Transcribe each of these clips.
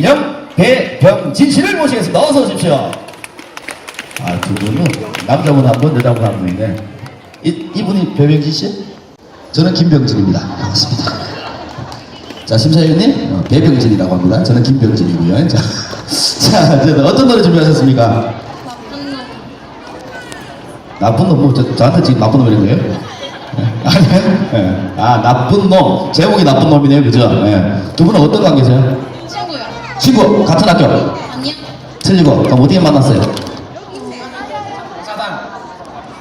인형 배병진 씨를 모시겠습니다. 어서 오십시오. 아, 두 분은 남자분 한 분, 여자분 한 분인데 이, 이분이 배병진 씨? 저는 김병진입니다. 반갑습니다. 자, 심사위원님, 어, 배병진이라고 합니다. 저는 김병진이고요. 자, 자, 어떤 노래 준비하셨습니까? 나쁜 놈, 뭐, 저, 저한테 지금 나쁜 놈이라는 거예요? 예. 아니요? 예. 아, 나쁜 놈. 제목이 나쁜 놈이네요. 그죠? 예. 두 분은 어떤 관계세요? 친구, 같은 학교. 아니요. 틀리고, 그럼 어떻게 만났어요? 봉사단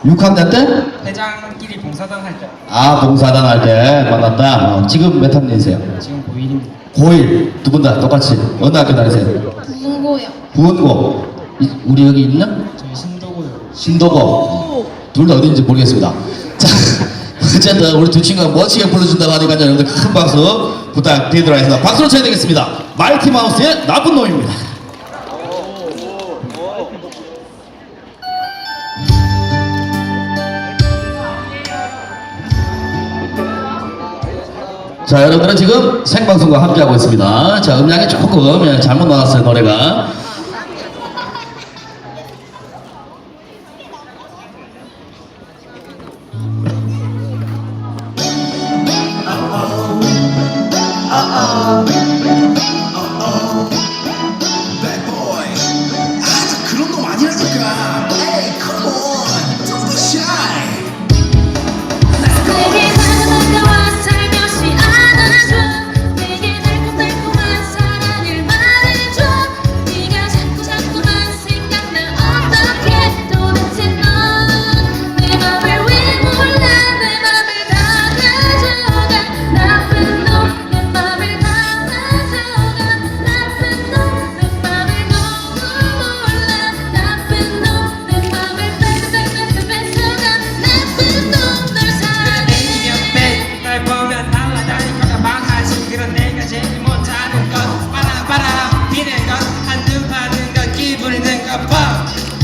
6학년 때? 회장끼리 봉사단 할 때 아, 봉사단 할 때 만났다. 어, 지금 몇 학년이세요? 지금 고일입니다. 고1. 두 분 다 똑같이. 어느 학교 다니세요? 부흥고요. 부원고. 이- 우리 여기 있나? 저희 신도고요. 신도고. 둘 다 어딘지 모르겠습니다. 자, 어쨌든 우리 두 친구가 멋지게 불러준다고 하니까 여러분들 큰 박수 부탁드리도록 하겠습니다. 박수로 쳐야 되겠습니다. 마이티 마우스의 나쁜 놈입니다. 자, 여러분들은 지금 생방송과 함께하고 있습니다. 자, 음량이 조금 예, 잘못 나왔어요, 노래가.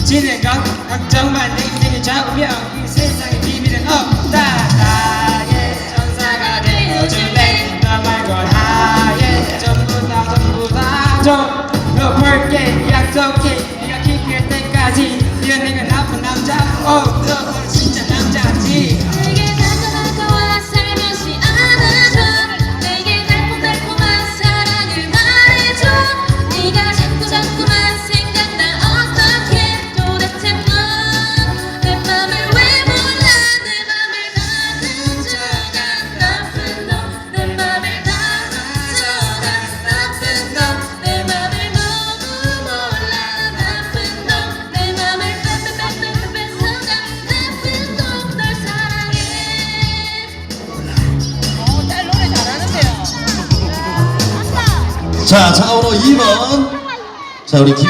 것 걱정만 내 인생의 좌우명 이 세상에 비밀은 없다 나의 전사가 되어줄래 나 말고 하얘 전부 다 전부 다좀너 볼게. 약속해. 네가 키킬 때까지. 이런 내가 나쁜 남자 오 잘하는데요 자, 차가우로 2번. 자, 우리 김.